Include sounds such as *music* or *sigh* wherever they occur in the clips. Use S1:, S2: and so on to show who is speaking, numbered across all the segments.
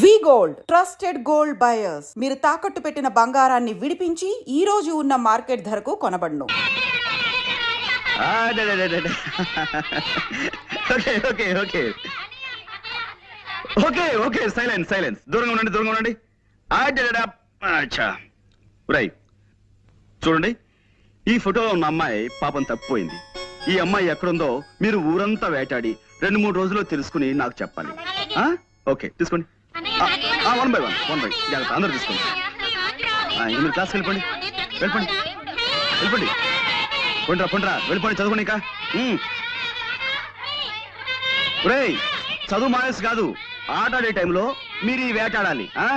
S1: V gold trusted gold buyers. మీరు తాకట్టు పెట్టిన బంగారాన్ని విడిపించి ఈ రోజు ఉన్న మార్కెట్ ధరకు కొనబడను.
S2: Okay okay okay. Okay okay silence silence. దూరంగా ఉండండి దూరంగా ఉండండి. అచ్చా రై చూడండి ఈ ఫోటోలో ఉన్న అమ్మాయి పాపం తప్పిపోయింది. ఈ అమ్మాయి ఎక్కడుందో మీరు ఊరంతా వేటాడి రెండు మూడు రోజుల్లో తెలుసుకుని నాకు చెప్పాలి. ఓకే తీసుకోండి. One by one one by జాగ్రత్త అందరూ తీసుకోండి. మీరు క్లాస్కి వెళ్ళిపోండి. వెళ్ళిపోండి. వెళ్ళిపోండి. పొండ్రా పొండ్రా. వెళ్ళిపోండి చదువుకోండి ఇంకా. ఒరేయ్ చదువు మానేసి కాదు. ఆట ఆడే టైంలో మీరు ఈ వేటాడాలి ఆ?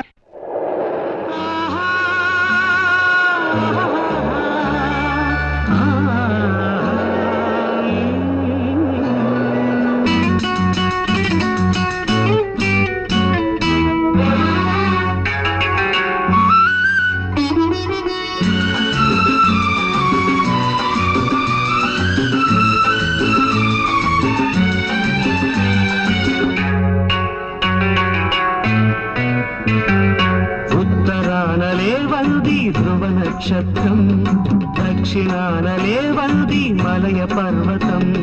S3: ధ్రువ నక్షత్రం దక్షిణాన లేవంది మలయ పర్వతం.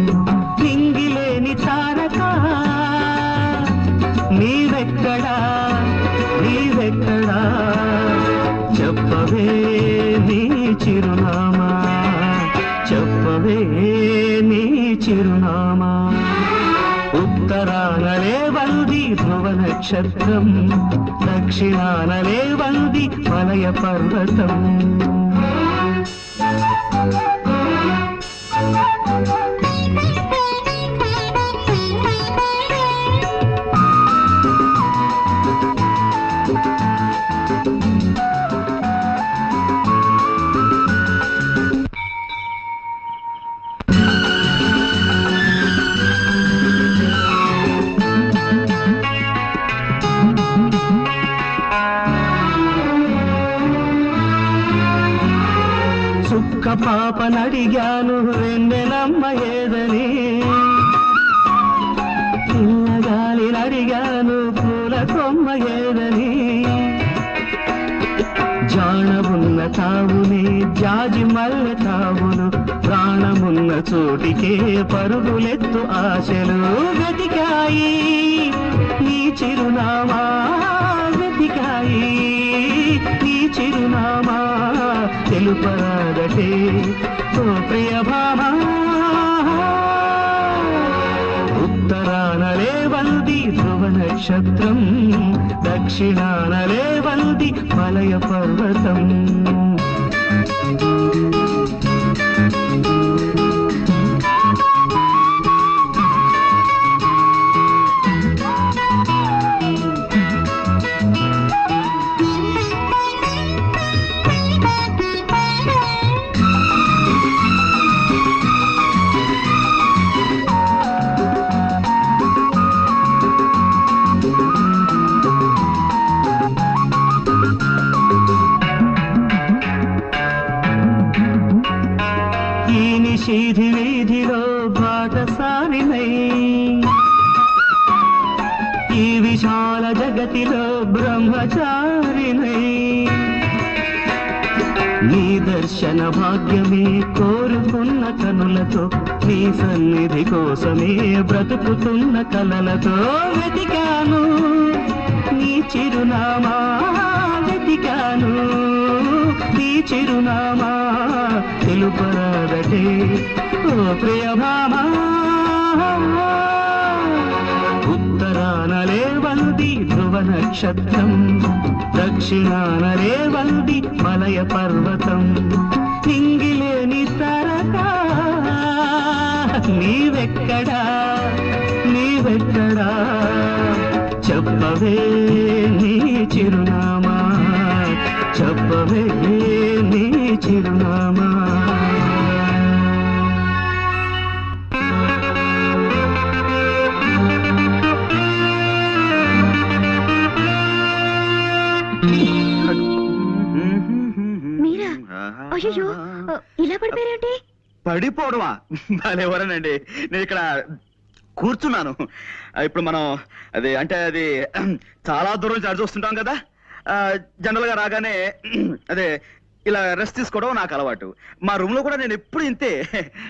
S3: తింగిలేని తారక నీవెక్కడా నీవెక్కడా? చెప్పవే నీ చిరునామా చెప్పవే నీ చిరునామా. ఉత్తరానలే వంది ధ్రువ నక్షత్రం దక్షిణానలే వంది మలయ పర్వతం పాపనడిగాను వెన్నెలమ్మ ఏదని పిల్లగాలినడిగాను పూల కొమ్మ ఏదని జాణమున్న తావుని జాజి మల్లె తావును ప్రాణమున్న చోటికే పరుగులెత్తు ఆశలు వెతికాయి. నీ చిరునామా వెతికాయి నీ చిరునామా తెలుపరాదటే ఓ ప్రియ భామా ఉత్తరానలే వంది ధ్రువ నక్షత్రం దక్షిణానలే వంది మలయ పర్వతం. నీ దర్శన భాగ్యమే కోరుకున్న కనులతో నీ సన్నిధి కోసమే బ్రతుకుతున్న కలలతో వెతికాను. నీ చిరునామా వెతికాను. నీ చిరునామా తెలుపరాదటే. ఓ ప్రియభామా దక్షిణానలే వంది ధ్రువ నక్షత్రం దక్షిణానలే వంది మలయ పర్వతం నింగిలేని తరక నీవెక్కడా? నీవెక్కడా? చెప్పవే నీ చిరునామా. చెప్పవే
S2: పడిపోవడమా? భలేవరనండి నేను ఇక్కడ కూర్చున్నాను. ఇప్పుడు మనం అది అంటే అది చాలా దూరం అడిచి వస్తుంటాం కదా? ఆ, జనరల్గా రాగానే అదే ఇలా రెస్ట్ తీసుకోవడం నాకు అలవాటు. మా రూమ్లో కూడా నేను ఎప్పుడు ఇంతే.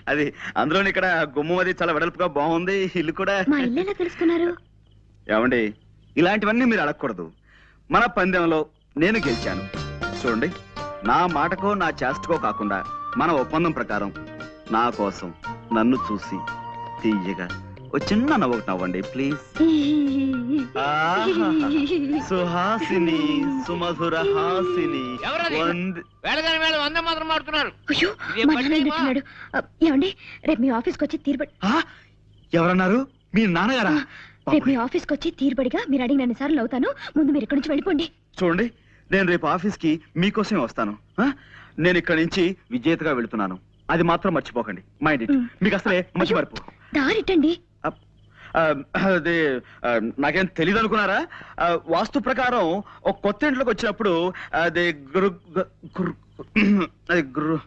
S2: అది అందులో ఇక్కడ గుమ్మం అది చాలా వెడల్పుగా బాగుంది ఇల్లు కూడా.
S4: తెలుసుకున్నారు?
S2: ఏమండి ఇలాంటివన్నీ మీరు అడగకూడదు. మన పందెంలో నేను గెలిచాను. చూడండి నా మాటకో నా చేష్టకో కాకుండా మన ఒప్పందం ప్రకారం. నా కోసం నన్ను చూసి తీయగా ఓ చిన్న నవ్వకు నవ్వండి ప్లీజ్ *laughs* సుహాసిని సుమధుర హాసిని.
S5: మాత్రం మాడుతున్నారు.
S4: ఏమండి రేపు మీ ఆఫీస్కి వచ్చి తీరుబడి
S2: ఆ? ఎవరన్నారు? మీ నాన్నగారా?
S4: రేపు మీ ఆఫీస్కి వచ్చి తీరుబడిగా మీరు అడిగిన సార్లు అవుతాను ముందు మీరు ఇక్కడి నుంచి వెళ్ళిపోండి.
S2: చూడండి నేను రేపు ఆఫీస్కి మీకోసమే వస్తాను. ఆ? నేను ఇక్కడ నుంచి విజేతగా వెళుతున్నాను. అది మాత్రం మర్చిపోకండి. Mind it. మీకు అసలే మంచి మరుపు. ఆ, అది నాకేం తెలియదు అనుకున్నారా వాస్తు ప్రకారం ఒక కొత్త ఇంట్లోకి వచ్చినప్పుడు అది గృ గృ- గృ- అది గృ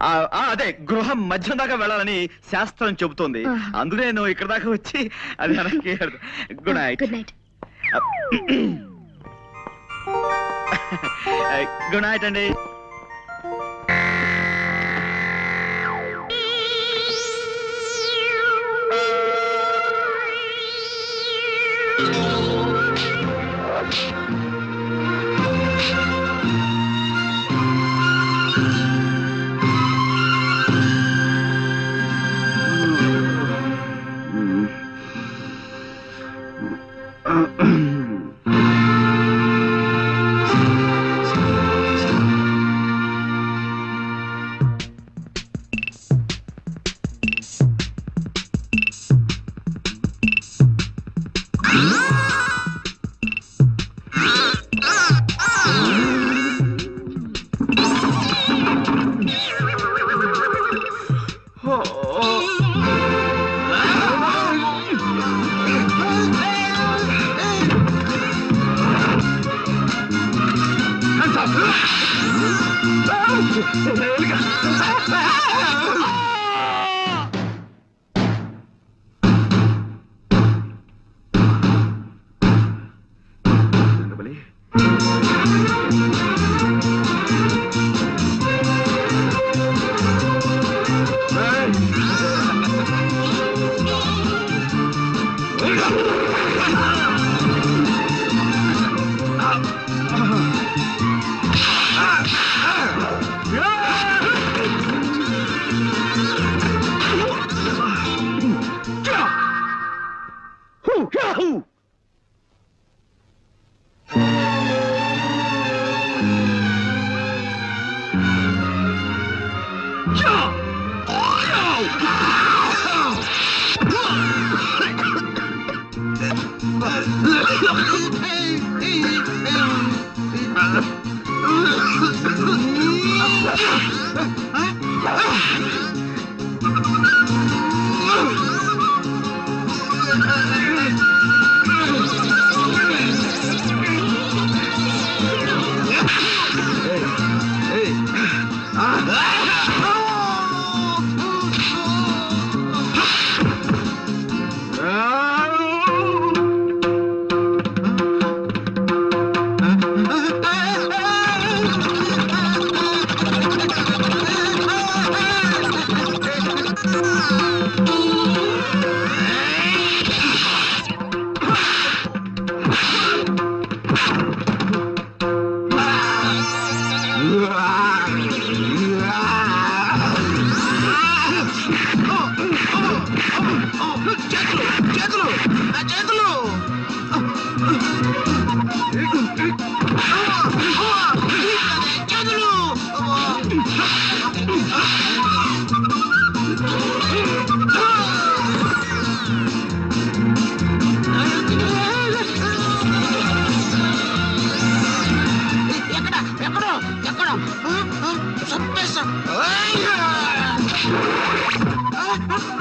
S2: ఆ, ఆ, అదే గృహం మధ్యం దాకా వెళ్ళాలని శాస్త్రం చెబుతోంది. అందుకే నేను ఇక్కడ దాకా వచ్చి అది వెనక్కి గుడ్ నైట్
S4: గుడ్ నైట్
S2: అండి. Ha ha
S6: ha!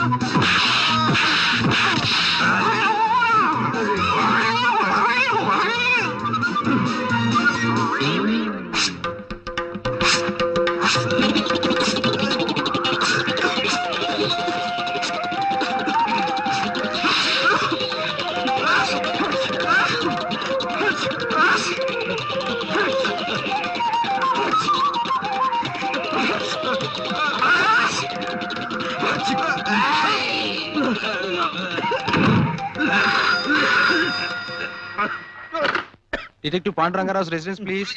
S7: Ha ha ha! Pandurangarao residence please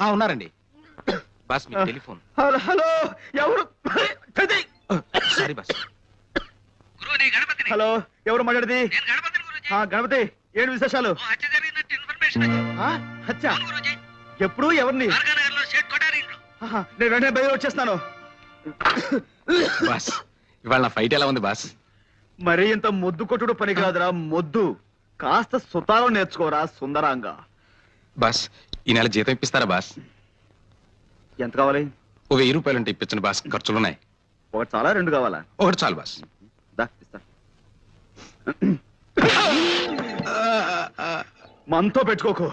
S7: ఆ ఉన్నారండి. బాస్ మీ టెలిఫోన్.
S2: హలో హలో ఎవరు!
S7: Sorry boss.
S2: హలో ఎవరు మాట్లాడేది? ఆ, గణపతి ఏంటి విశేషాలు? హత్య ఎప్పుడు ఎవరిని? నేను వెంటనే బయలు వచ్చేస్తాను.
S7: బాస్ ఇవాళ నా ఫైట్ ఎలా ఉంది బాస్?
S2: మరి ఇంత మొద్దు కొట్టుడు పని కాదురా మొద్దు. కాస్త సుతారం నేర్చుకోరా సుందరాంగా.
S7: బాస్ ఈ నెల జీతం ఇప్పిస్తారా బాస్?
S2: ఎంత కావాలి?
S7: ఓ వెయ్యి రూపాయలు ఉంటే ఇప్పించండి బాస్ ఖర్చులు ఉన్నాయి
S2: ఒకటి చాలా రెండు కావాలా?
S7: ఒకటి చాలు బాస్.
S2: దా ఇస్తా. మనతో పెట్టుకోకు.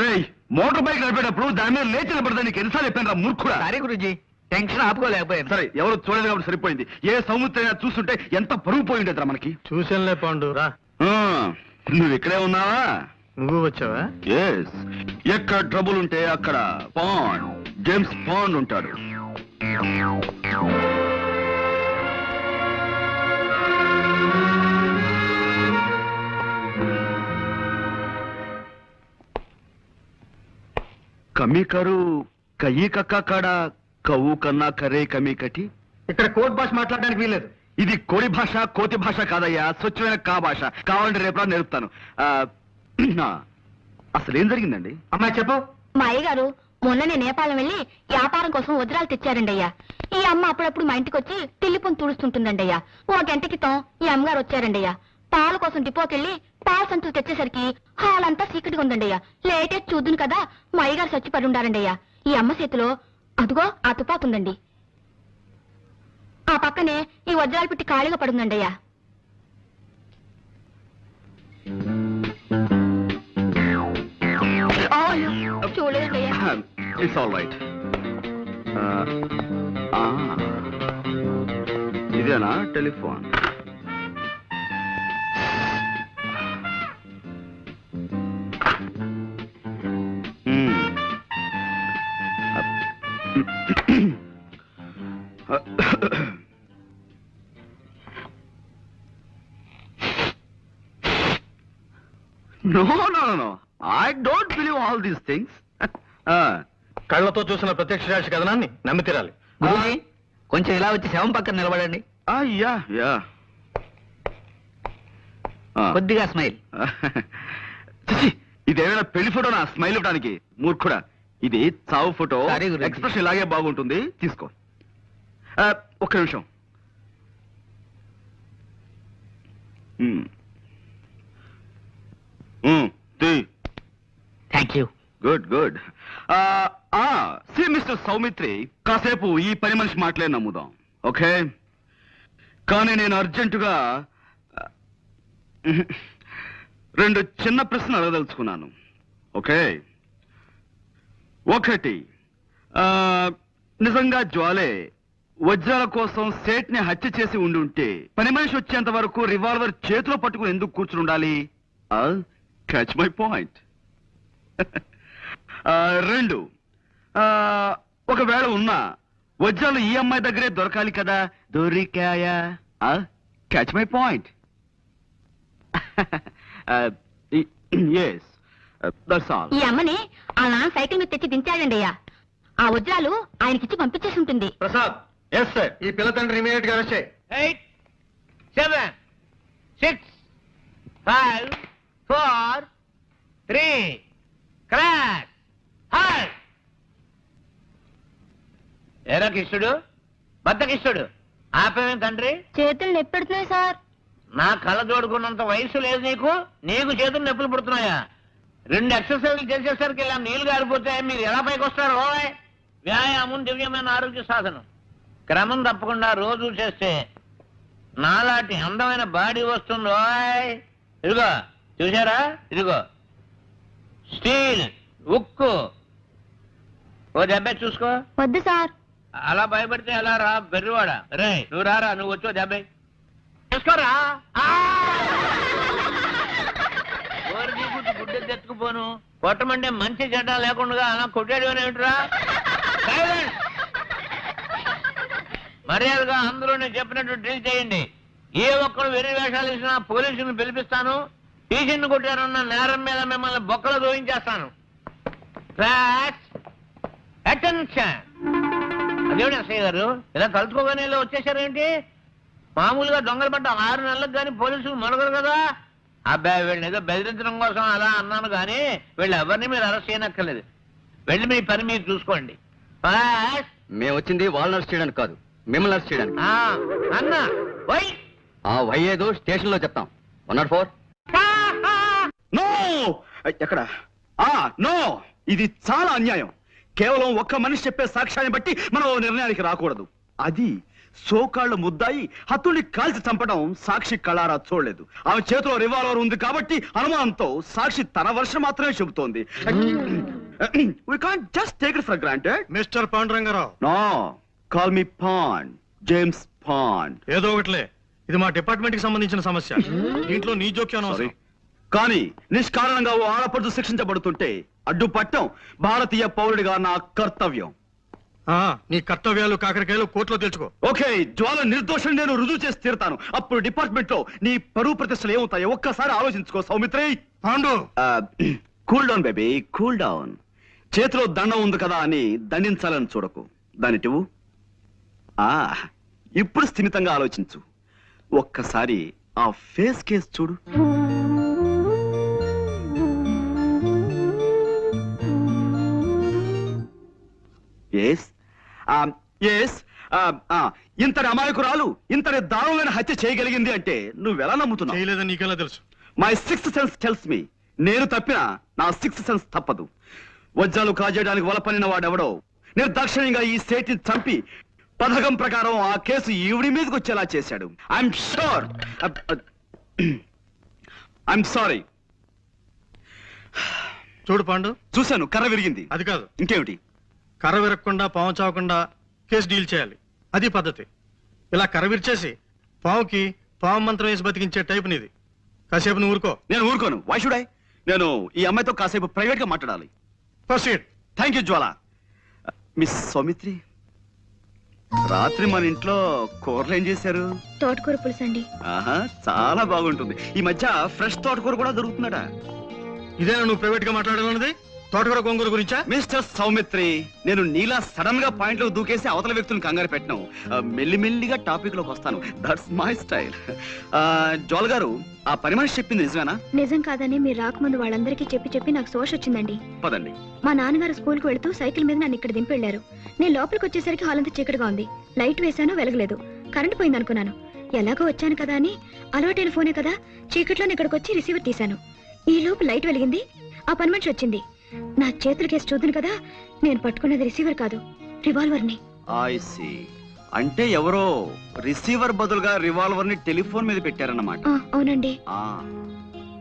S2: రేయ్ మోటార్ బైక్ నడిపేటప్పుడు దాని మీద లేచి నిలబడదని నీకు ఎన్నిసార్లు చెప్పాను రా మూర్ఖుడా.
S5: సారీ గురుజీ టెన్షన్ ఆపుకోలేకపోయాను.
S2: సరే ఎవరు చూడలేదు కాబట్టి సరిపోయింది. ఏ సముద్రైనా చూస్తుంటే ఎంత పరుగు పోయి ఉండేదిరా మనకి?
S8: చూసానులే పాండు రా
S2: నువ్వు ఇక్కడే ఉన్నావా?
S8: నువ్వు వచ్చావా?
S2: ఎస్ ఎక్కడ ట్రబుల్ ఉంటే అక్కడ పాండ్ జేమ్స్ పాండ్ ఉంటాడు. కమి కరు కయ్యి కక్క కాడ కవ్వు కన్నా కరే కమి కటి
S8: ఇక్కడ కోర్ట్ భాష మాట్లాడడానికి వీలేదు
S2: ఇది కోడి భాష కోతి భాష కాదయ్యా. స్వచ్ఛమైన కా భాష. కావాలంటే రేపు నేర్పుతాను. *clears throat* అసలు ఏం జరిగిందండి?
S8: అమ్మాయి చెప్పు.
S9: మా అయ్యగారు మొన్ననే నేపాలం వెళ్ళి వ్యాపారం కోసం వజ్రాలు తెచ్చారండి అయ్యా ఈ అమ్మ అప్పుడప్పుడు మా ఇంటికి వచ్చి తిల్లిపొని తుడుస్తుంటుందండి అయ్యా ఓ గంట క్రితం ఈ అమ్మగారు వచ్చారండి అయ్యా పాల కోసం డిపోకెళ్ళి పాల సంచులు తెచ్చేసరికి హాల్ అంతా చీకటిగా ఉందండి అయ్యా లేటే చూద్దును కదా మా అయ్యగారు చచ్చి పడి ఉండారండి అయ్యా ఈ అమ్మ చేతిలో అదుగో ఆ తుపాకుందండి ఆ పక్కనే ఈ వజ్రాలు పెట్టి ఖాళీగా పడుందండి అయ్యా చూడలేదండి
S2: ఇట్స్ ఆల్ రైట్ ఇదేనా telephone? Hmm. Uh, *clears throat* uh, no no no I don't believe all these things
S8: కళ్ళతో చూసిన ప్రత్యక్ష సాక్షి కథనాన్ని నమ్మి తీరాలి.
S5: గురుజీ కొంచెం ఇలా వచ్చి శవం పక్కన నిలబడండి.
S2: Yeah yeah.
S5: కొద్దిగా స్మైల్. *laughs*
S2: ఇదేమైనా పెళ్ళి ఫోటో నా స్మైల్ ఇవ్వడానికి? మూర్ఖుడా. ఇది చావు ఫోటో. ఎక్స్ప్రెషన్ ఇలాగే బాగుంటుంది. తీసుకో. ఒక్క నిమిషం.
S5: Thank you
S2: good good see mister Soumitri కాసేపు ఈ పని మనిషి మాటలే నమ్ముదాం. ఓకే కానీ నేను అర్జెంటుగా రెండు చిన్న ప్రశ్నలు అడగదలుచుకున్నాను. ఓకే ఒకటి నిజంగా జ్వాలే వజ్రాల కోసం సేట్ని హత్య చేసి ఉండి ఉంటే పని మనిషి వచ్చేంత వరకు రివాల్వర్ చేతిలో పట్టుకుని ఎందుకు కూర్చుని ఉండాలి? క్యాచ్ మై పాయింట్ రెండు. ఆ, ఒకవేళ ఉన్నా వజ్రాలు ఈ అమ్మాయి దగ్గరే దొరకాలి కదా? దొరికాయా? Catch my point yes that's all
S9: ఈ అమ్మని ఆ నాన్న సైకిల్ మీద తెచ్చి దించాడండి అయ్యా. ఆ వజ్రాలు ఆయనకిచ్చి పంపించేసి ఉంటుంది.
S8: ప్రసాద్. ఎస్ సార్ ఈ పిల్ల తండ్రి ఇమీడియట్గా అరెస్ట్ చేయి.
S5: Eight seven six five four three crack hi ఏరా కిష్టుడు బద్ద కిష్టుడు ఆపేమేం తండ్రి?
S9: చేతులు నొప్పెడుతున్నాయి సార్.
S5: నా కళ్ళ జోడుకున్నంత వయసు లేదు నీకు? నీకు చేతులు నొప్పులు పుడుతున్నాయా? రెండు ఎక్సర్సైజ్లు చేసేసరికి ఇలా నీళ్ళు గారిపోతే మీరు ఎలా పైకి వస్తారు వ్యాయామం దివ్యమైన ఆరోగ్య సాధనం. క్రమం తప్పకుండా రోజు చేస్తే నాలాంటి అందమైన బాడీ వస్తుంది ఇదిగో చూసారా ఇదిగో. స్టీల్ ఉక్కు. ఓ దెబ్బ చూసుకో.
S9: వద్దు సార్.
S5: అలా భయపడితే ఎలా రా? బెర్రివాడ. రే. నువ్వు రారా? నువ్వు వచ్చో దెబ్బై చూసుకోరా? గుడ్డ తెచ్చుకుపోను. కొట్టమంటే మంచి చెడ్డ లేకుండా అలా కొట్టాడు ఏమిట్రా! మర్యాదగా అందరూ నేను చెప్పినట్టు డ్రిల్ చేయండి. ఏ ఒక్కరు వెర్రి వేషాలు ఇచ్చినా పోలీసుని పిలిపిస్తాను. టీచర్ని కొట్టారన్న నేరం మీద మిమ్మల్ని బొక్కలు దోయించేస్తాను. అటెన్షన్ అదేమిటి ఎస్ఐ గారు? ఇలా కలుసుకోగానే ఇలా వచ్చేసారేంటి మామూలుగా దొంగలు పడ్డ ఆరు నెలలకు కానీ పోలీసులు మొనగరు కదా? అబ్బాయి వీళ్ళని ఏదో బెదిరించడం కోసం అలా అన్నాను కానీ వీళ్ళు ఎవరిని మీరు అరెస్ట్ చేయనక్కర్లేదు. వెళ్ళి మీ పని మీరు చూసుకోండి.
S10: మేము వచ్చింది వాళ్ళని అరెస్ట్ చేయడానికి కాదు మిమ్మల్ని అరెస్ట్ చేయడానికి.
S5: ఆ, అన్న వై.
S10: ఆ వై ఏదో స్టేషన్లో చెప్తాం. One not four.
S2: ఎక్కడ? ఆ నో! ఇది చాలా అన్యాయం. కేవలం ఒక్క మనిషి చెప్పే సాక్ష్యాన్ని బట్టి మనం ఓ నిర్ణయానికి రాకూడదు. అది సోకాళ్ళు ముద్దాయి హత్తుని కాల్చి చంపడం సాక్షి కళారా చూడలేదు. ఆమె చేతిలో రివాల్వర్ ఉంది కాబట్టి అనుమానంతో సాక్షి తన వర్షం మాత్రమే చెబుతోంది. For granted.
S8: Mister Pandurangarao
S2: no. Call me pond james pond
S8: ఏదో ఒకటిలే. ఇది మా డిపార్ట్మెంట్కి సంబంధించిన సమస్య. దీంట్లో నీ జోక్యం
S2: సారీ
S8: అనవసరం
S2: కానీ నిష్కారణంగా ఓ ఆడపడుచు శిక్షించబడుతుంటే అడ్డుపట్టం భారతీయ పౌరుడిగా నా కర్తవ్యం.
S8: ఆ, నీ కర్తవ్యాలు కాకరకాయలు కోర్టులో తెలుసుకో.
S2: ఓకే జ్వాల నిర్దోషం నేను రుజువు చేసి తీరుతాను. అప్పుడు డిపార్ట్మెంట్లో నీ పరువు ప్రతిష్టలు ఏమవుతాయో ఒక్కసారి ఆలోచించుకో Soumitri.
S8: Pandu!
S2: Cool down baby cool down. చేతిలో దండం ఉంది కదా అని దండించాలని చూడకు. దానిటివు ఆ ఇప్పుడు స్థిమితంగా ఆలోచించు. ఒక్కసారి ఆ ఫేస్ కేస్ చూడు. ఎస్ ఇంతటి అమాయకురాలు ఇంతటి దారుణమైన హత్య చేయగలిగింది అంటే నువ్వెలా నమ్ముతున్నావు?
S8: చేయలేదని నీకెలా తెలుసు?
S2: My sixth sense tells me నేను తప్పినా నా సిక్స్త్ సెన్స్ తప్పదు. వజ్రాలు కాజేయడానికి వలపనిన వాడెవడో? నిర్దాక్షిణ్యంగా ఈ సేటిని చంపి పథకం ప్రకారం ఆ కేసు ఈవిడి మీదకి వచ్చేలా చేశాడు. ఐఎమ్ షూర్ ఐఎమ్ సారీ
S8: చూడు పాండు.
S2: చూశాను కర్ర విరిగింది.
S8: అది కాదు.
S2: ఇంకేమిటి?
S8: కర్ర విరగకుండా పాము చావకుండా కేసు డీల్ చేయాలి. అది పద్ధతి. ఇలా కర్ర విరిచేసి పావుకి పాము మంత్రం వేసి బతికించే టైప్ నీది. కాసేపు నువ్వు ఊరుకో.
S2: నేను ఊరుకోను. వై షుడ్ ఐ నేను ఈ అమ్మాయితో కాసేపు ప్రైవేట్గా మాట్లాడాలి.
S8: Proceed
S2: thank you Jwala. Miss Soumitri రాత్రి మన ఇంట్లో కూరలు ఏం చేశారు?
S4: తోటకూర పులుసు అండి.
S2: ఆహా చాలా బాగుంటుంది. ఈ మధ్య ఫ్రెష్ తోటకూర కూడా దొరుకుతున్నాడా
S8: ఇదేనా నువ్వు ప్రైవేట్గా మాట్లాడాలన్నది? తోటకూర గొంగూర గురించా?
S2: మిస్టర్ సౌమిత్రి నేను నీలా సడన్గా పాయింట్లో దూకేసి అవతల వ్యక్తులను కంగారు పెట్టను. మెల్లిమెల్లిగా టాపిక్లోకి వస్తాను. దట్స్ మై స్టైల్ జోల్ గారు ఆ పని మనిషి చెప్పింది నిజమేనా?
S4: నిజం కాదని మీరు రాకముందు వాళ్ళందరికీ చెప్పి చెప్పి నాకు సోష వచ్చిందండి.
S2: పదండి.
S4: మా నాన్నగారు స్కూల్కు వెళ్తూ సైకిల్ మీద నన్ను ఇక్కడ దింపి వెళ్ళారు. నేను లోపలికి వచ్చేసరికి హాల్ అంతా చీకటిగా ఉంది. లైట్ వేశాను వెలగలేదు. కరెంట్ పోయింది అనుకున్నాను. ఎలాగో వచ్చాను కదా అని అలవాటైన ఫోనే కదా చీకట్లోనే ఇక్కడికి వచ్చి రిసీవర్ తీశాను. ఈ లోపు లైట్ వెలిగింది ఆ పని మనిషి వచ్చింది. నా చేతులు కేసు చూద్దును కదా? నేను పట్టుకున్నది రిసీవర్ కాదు
S2: రివాల్వర్ని అంటే ఎవరో రిసీవర్ బదులుగా రివాల్వర్ని టెలిఫోన్ మీద పెట్టారన్నమాట.
S4: అవునండి.
S2: ఆ,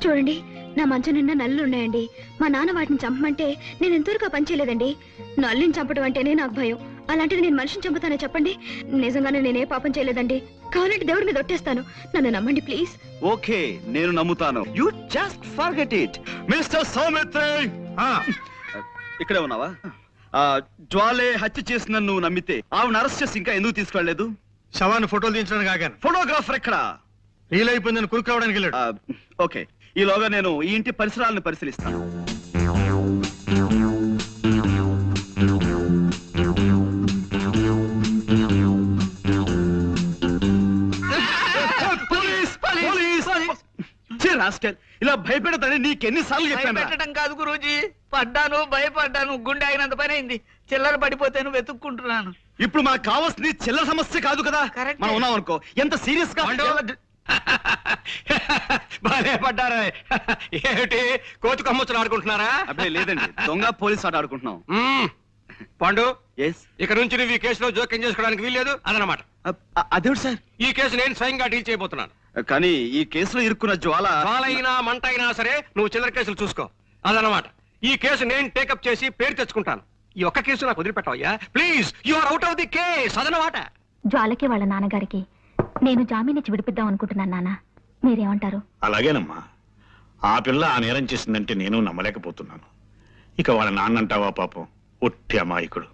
S4: చూడండి నా మంచం నిండా నల్లులు ఉన్నాయండి. మా నాన్న వాటిని చంపమంటే నేను ఎంతవరకు ఆ పని చేయలేదండి. నల్లిని చంపడం అంటేనే నాకు భయం. అలాంటిది నేను మనిషిని చంపుతానే చెప్పండి. నిజంగానే నేనే పాపం చేయలేదండి. కావాలంటే దేవుడి మీద ఒట్టేస్తాను. నన్ను నమ్మండి ప్లీజ్
S2: ఓకే నేను నమ్ముతాను. You just forget it mister Soumitri ఇక్కడే ఉన్నావా? ఆ, జ్వాలే హత్య చేసిన నువ్వు నమ్మితే ఆవిడ అరెస్ట్ చేసి ఇంకా ఎందుకు తీసుకెళ్ళలేదు
S8: శవాన్ని ఫోటోలు తీయించడానికి ఆగాను.
S2: ఫోటోగ్రాఫర్ ఎక్కడ?
S8: రీల్ అయిపోయిందని కురుకు రావడానికి వెళ్ళాడు.
S2: ఓకే. ఈలోగా నేను ఈ ఇంటి పరిసరాలను పరిశీలిస్తాను. రాస్కెల్. ఇలా భయపెడతానని నీకెన్నిసార్లు చెప్పాను రా?
S11: భయపెట్టడం కాదు గురూజీ. పడ్డాను భయపడ్డాను గుండె అయినంత పని అయింది. చిల్లర పడిపోతేను వెతుక్కుంటున్నాను.
S2: ఇప్పుడు మనకు కావాల్సింది చిల్లర సమస్య కాదు కదా.
S11: Correct.
S2: మనం ఉన్నాం అనుకో. ఎంత సీరియస్గా?
S6: బాగా *laughs* పడ్డారా. *laughs* ఏమిటి? కోతి కొమ్మచ్చులు ఆడుకుంటున్నారా?
S2: అబ్బే లేదండి. దొంగ పోలీస్ ఆట ఆడుకుంటున్నాం.
S6: మ్మ్. పాండు
S2: ఎస్
S6: ఇక నుంచి నువ్వు ఈ కేసులో జోక్యం చేసుకోవడానికి వీల్లేదు అదనమాట
S2: అదేమిటి సార్?
S6: ఈ కేసు నేను స్వయంగా డీల్ చేయబోతున్నాను.
S2: కానీ ఈ కేసులో ఇరుక్కున్న జ్వాల
S6: పాలైనా మంట అయినా సరే నువ్వు చిల్లర కేసులు చూసుకో. అదనమాట ఈ కేసు నేను టేకప్ చేసి పేరు తెచ్చుకుంటాను. ఈ ఒక్క కేసు నాకు వదిలిపెట్టవయ్యా. Please you are out of the case అదనమాట
S4: జ్వాలకి వాళ్ళ నాన్నగారికి నేను జామీన్ ఇచ్చి విడిపిద్దాం అనుకుంటున్నాను నాన్న. మీరేమంటారు?
S12: అలాగేనమ్మా. ఆ పిల్ల ఆ నేరం చేసిందంటే నేను నమ్మలేకపోతున్నాను. ఇక వాళ్ళ నాన్నంటావా పాపం? ఒట్టి అమాయకుడు.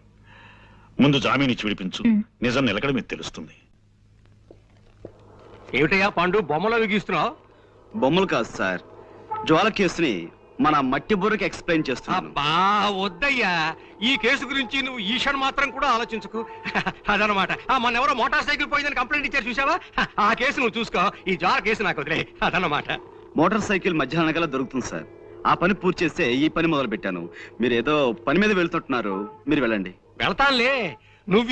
S12: ముందు జామీన్ ఇచ్చి విడిపించు. నిజం నిలకడ మీకు తెలుస్తుంది.
S6: ఏమిటయ్యా పాండు? బొమ్మలో గీస్తున్నావు
S2: బొమ్మలు కాదు సార్. జ్వాల కేసుని మన మట్టి బుర్రకి ఎక్స్ప్లెయిన్ చేస్తున్నాను.
S6: అబ్బా వద్దయ్యా. ఈ కేసు గురించి నువ్వు ఈషన్ మాత్రం కూడా ఆలోచించుకు. *laughs* అదనమాట. ఆ మన ఎవరో మోటార్ సైకిల్ పోయిందని కంప్లైంట్ ఇచ్చారు చూసావా *laughs* ఆ కేసు నువ్వు చూసుకో. ఈ జార్ కేసు నాకు వదిలే. *laughs* అదనమాట.
S2: మోటార్ సైకిల్ మధ్యాహ్నం కల్లా దొరుకుతుంది సార్. ఆ పని పూర్తి చేస్తే ఈ పని మొదలు పెట్టాను మీరు ఏదో పని మీద వెళ్తుంటున్నారు మీరు వెళ్ళండి.
S6: వెళ్తానులే. నువ్వు